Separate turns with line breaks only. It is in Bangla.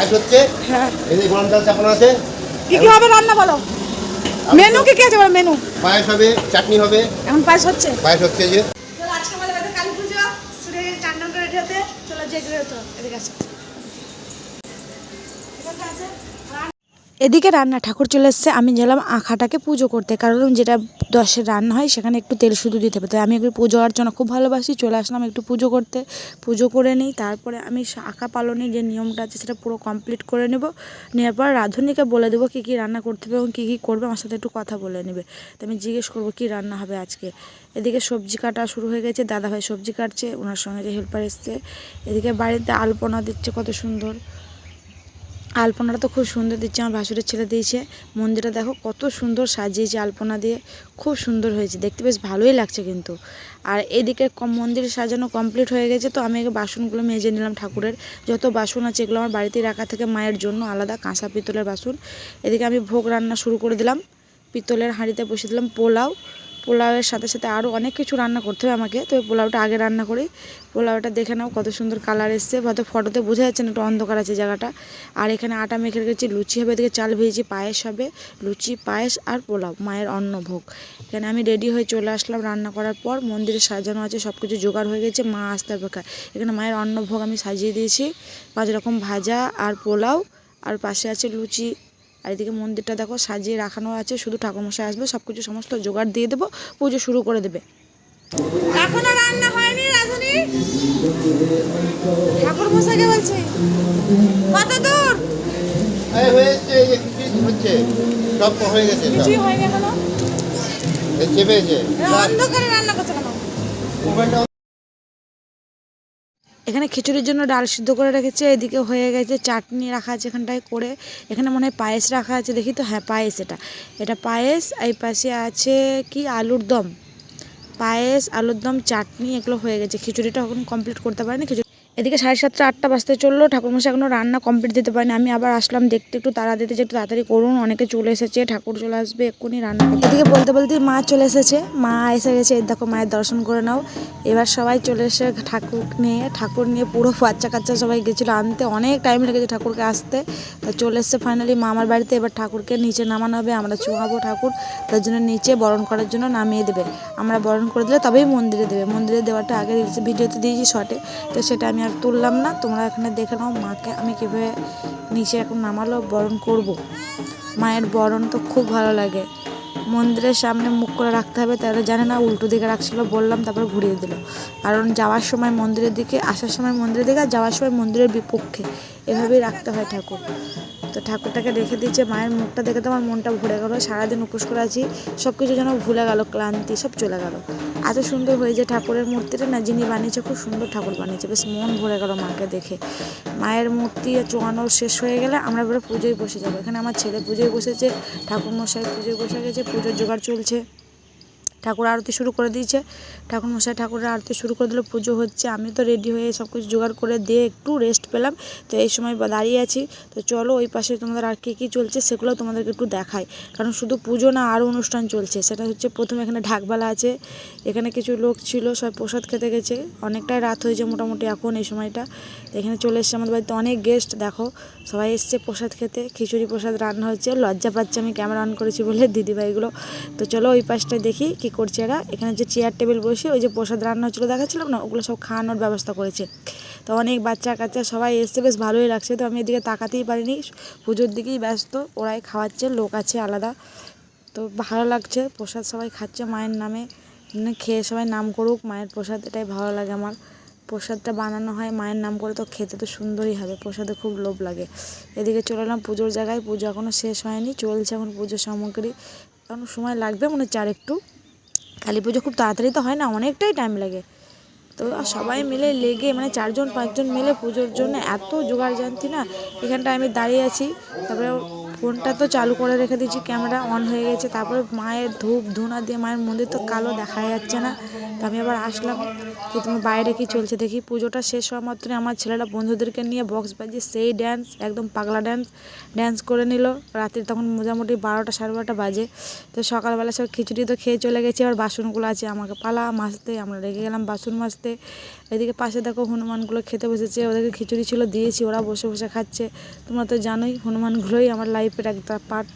পায়েস হচ্ছে।
হ্যাঁ।
এই যে গরম চাল চাপানো আছে।
কি কি হবে রান্না বলো? মেনু কি কি আছে বলো মেনু
পায়েস হবে চাটনি হবে।
এখন পায়েস হচ্ছে?
পায়েস হচ্ছে যে।
আজকে আমাদের বাড়িতে কালী পুজো। শুরু চার নম্বর রেডি হতে। চলো যে আছে? এদিকে রান্না, ঠাকুর চলে এসছে। আমি গেলাম আখাটাকে পুজো করতে, কারণ যেটা দশের রান্না হয় সেখানে একটু তেল শুধু দিতে হবে। তাই আমি একটু পুজো অর্চনা খুব ভালোবাসি। চলে আসলাম একটু পুজো করতে। পুজো করে নিই, তারপরে আমি আঁকা পালনের যে নিয়মটা আছে সেটা পুরো কমপ্লিট করে নেব। নেওয়ার পর রাঁধুনিকে বলে দেবো কী কী রান্না করতে হবে এবং কী কী করবে। আমার সাথে একটু কথা বলে নেবে। তো আমি জিজ্ঞেস করব কী রান্না হবে আজকে। এদিকে সবজি কাটা শুরু হয়ে গেছে। দাদাভাই সবজি কাটছে, ওনার সঙ্গে যে হেল্পার এসছে। এদিকে বাড়িতে আলপনা দিচ্ছে, কত সুন্দর। আলপনাটা তো খুব সুন্দর দিচ্ছে, আমার ভাসুরের ছেলে দিয়েছে। মন্দিরটা দেখো, কত সুন্দর সাজিয়েছে আলপনা দিয়ে, খুব সুন্দর হয়েছে, দেখতে বেশ ভালোই লাগছে কিন্তু। আর এদিকে কম মন্দির সাজানো কমপ্লিট হয়ে গেছে, তো আমি আগে বাসনগুলো মেজে নিলাম ঠাকুরের। যত বাসন আছে এগুলো আমার বাড়িতে রাখা থেকে মায়ের জন্য, আলাদা কাঁসা পিতলের বাসন। এদিকে আমি ভোগ রান্না শুরু করে দিলাম, পিতলের হাঁড়িতে বসিয়ে দিলাম পোলাও পোলাওয়ের সাথে সাথে আরও অনেক কিছু রান্না করতে হবে আমাকে। তো পোলাওটা আগে রান্না করি। পোলাওটা দেখে নাও কত সুন্দর কালার এসছে। হয়তো ফটোতে বোঝা যাচ্ছে না, একটু অন্ধকার আছে জায়গাটা। আর এখানে আটা মেখে রেখেছি, লুচি হবে, এদিকে চাল ভেজেছি, পায়েস হবে, লুচি, পায়েস আর পোলাও, মায়ের অন্নভোগ। এখানে আমি রেডি হয়ে চলে আসলাম রান্না করার পর, মন্দিরে সাজানো আছে সব কিছু জোগাড় হয়ে গেছে, মা আসতে অপেক্ষা এখানে মায়ের অন্নভোগ আমি সাজিয়ে দিয়েছি। পাঁচ রকম ভাজা আর পোলাও, আর পাশে আছে লুচি আর এদিকে মন্দিরটা দেখো সাজিয়ে রাখানো আছে শুধু ঠাকুরমশাই আসবে সব কিছু সমস্ত জোগাড় দিয়ে দেবো পুজো শুরু করে দেবে। এখনও রান্না হয়নি রাধুনি? ঠাকুর মশাইকে বলছে। কত দূর?
হয়েছে এই যে খিচুড়ি হচ্ছে সব হয়ে গেছে সব।
কিছুই হয়নি এখনও
এই চেপেছে।
অন্ধকারে রান্না করছে কেন?
মোবাইলটা
এখানে খিচুড়ির জন্য ডাল সিদ্ধ করে রেখেছে, এদিকে হয়ে গেছে চাটনি রাখা আছে এখানটায় করে। এখানে মনে হয় পায়েস রাখা আছে, দেখি তো হ্যাঁ পায়েস এটা। এটা পায়েস, এই পাশে আছে কি, আলুর দম। পায়েস, আলুর দম, চাটনি, এগুলো হয়ে গেছে। খিচুড়িটা এখন কমপ্লিট করতে পারেনি, খিচুড়ি এদিকে সাড়ে সাতটা, আটটা বাজতে চলল। ঠাকুরমশাই এখনও রান্না কমপ্লিট দিতে পারেনি। আমি আবার আসলাম দেখতে, একটু তাড়া দিতে, যে একটু তাড়াতাড়ি করুন। অনেকে চলে এসেছে, ঠাকুর চলে আসবে, এক্ষুনি রান্না। এদিকে বলতে বলতে মা চলে এসেছে। মা এসে গেছে দেখো মায়ের দর্শন করে নাও। এবার সবাই চলে এসে ঠাকুর নিয়ে ঠাকুর নিয়ে পুরো বাচ্চা কাচ্চা সবাই গেছিল আনতে। অনেক টাইম লেগেছে ঠাকুরকে আসতে। তা চলে এসছে ফাইনালি মা আমার বাড়িতে। এবার ঠাকুরকে নিচে নামানো হবে। আমরা চুয়াবো ঠাকুর। তার জন্য নিচে বরণ করার জন্য নামিয়ে দেবে। আমরা বরণ করে দিলে তবেই মন্দিরে দেবে। মন্দিরে দেওয়াটা আগে ভিডিওতে দিয়েছি শর্টে তো সেটা আমি আর তুললাম না, তোমরা এখানে দেখে নাও মাকে আমি কীভাবে নিচে এখন নামালো, বরণ করব। মায়ের বরণ তো খুব ভালো লাগে। মন্দিরের সামনে মুখ করে রাখতে হবে তারা জানে না উল্টো দিকে রাখছিল, বললাম, তারপর ঘুরিয়ে দিল। কারণ যাওয়ার সময় মন্দিরের দিকে, আসার সময় মন্দিরের দিকে, আর যাওয়ার সময় মন্দিরের বিপক্ষে। এভাবেই রাখতে হয় ঠাকুর। তো ঠাকুরটাকে রেখে দিয়েছে, মায়ের মুখটা দেখে তো আমার মনটা ভরে গেলো, সারাদিন উপোস করে আছি সব কিছু যেন ভুলে গেল, ক্লান্তি সব চলে গেল। এত সুন্দর হয়েছে ঠাকুরের মূর্তিটা না, যিনি বানিয়েছে খুব সুন্দর ঠাকুর বানিয়েছে। বেশ মন ভরে গেল মাকে দেখে। মায়ের মূর্তি চোয়ানো শেষ হয়ে গেলে আমরা এবারে পুজোয় বসে যাব। এখানে আমার ছেলে পুজোয় বসেছে ঠাকুর মশাই পুজোয় বসে গেছে, পুজোর জোগাড় চলছে। ঠাকুর আরতি শুরু করে দিয়েছে। ঠাকুর মশাই ঠাকুরের আরতি শুরু করে দিল, পুজো হচ্ছে আমি তো রেডি হয়ে সব কিছু জোগাড় করে দিয়ে একটু রেস্ট পেলাম। তো এই সময় দাঁড়িয়ে আছি। তো চলো ওই পাশে তোমাদের আর কী কী চলছে সেগুলো তোমাদেরকে একটু দেখাই। কারণ শুধু পুজো না আরও অনুষ্ঠান চলছে। সেটা হচ্ছে প্রথমে এখানে ঢাকবালা আছে। এখানে কিছু লোক ছিল সব প্রসাদ খেতে গেছে। অনেকটাই রাত হয়েছে মোটামুটি এখন এই সময়টা। এখানে চলে এসছে আমাদের বাড়িতে অনেক গেস্ট দেখো। সবাই এসছে প্রসাদ খেতে। খিচুড়ি প্রসাদ রান্না হচ্ছে। লজ্জা পাচ্ছে আমি ক্যামেরা অন করেছি বলে দিদিভাইগুলো। তো চলো ওই পাশটায় দেখি কি করছে এরা এখানে যে চেয়ার টেবিল বসে ওই যে প্রসাদ রান্না হচ্ছিল দেখাচ্ছিলাম না, ওগুলো সব খাওয়ানোর ব্যবস্থা করেছে। তো অনেক বাচ্চা কাচ্চা সবাই এসছে, বেশ ভালোই লাগছে। তো আমি এদিকে তাকাতেই পারিনি। পুজোর দিকেই ব্যস্ত, ওরাই খাওয়াচ্ছে, লোক আছে আলাদা। তো ভালো লাগছে, প্রসাদ সবাই খাচ্ছে মায়ের নামে। মানে খেয়ে সবাই নাম করুক, মায়ের প্রসাদ, এটাই ভালো লাগে আমার। প্রসাদটা বানানো হয় মায়ের নাম করে, তো খেতে তো সুন্দরই হবে, প্রসাদে খুব লোভ লাগে। এদিকে চলে এলাম পুজোর জায়গায়, পুজো এখনও শেষ হয়নি, চলছে এখন পুজোর সামগ্রী। এখন সময় লাগবে মনে আর একটু। কালী পুজো খুব তাড়াতাড়ি তো হয় না, অনেকটাই টাইম লাগে। তো সবাই মিলে লেগে মানে চারজন, পাঁচজন মিলে পুজোর জন্য এত জোগাড় জানতি না, এখানটায় আমি দাঁড়িয়ে আছি, তারপরে ফোনটা তো চালু করে রেখে দিয়েছি, ক্যামেরা অন হয়ে গেছে, তারপরে মায়ের ধূপ, ধুনা দিয়ে মায়ের মন্দির তো কালো দেখা যাচ্ছে না। তো আমি আবার আসলাম, যে তোমার বাইরে কি চলছে দেখি। পুজোটা শেষ হওয়া মাত্রই আমার ছেলেরা বন্ধুদেরকে নিয়ে বক্স বাজিয়ে সেই ড্যান্স একদম পাগলা ড্যান্স ড্যান্স করে নিল। রাত্রি তখন মোটামুটি বারোটা সাড়ে বারোটা বাজে। তো সকালবেলা সব খিচুড়ি তো খেয়ে চলে গেছি এবার বাসনগুলো আছে, আমাকে পালা, মাজতে, আমরা রেখে গেলাম বাসন মাজতে। এদিকে পাশে দেখো হনুমানগুলো খেতে বসেছে, ওদেরকে খিচুড়ি ছিল দিয়েছি, ওরা বসে বসে খাচ্ছে। তোমরা তো জানোই, হনুমানগুলোই আমার লাইফের একটা পার্ট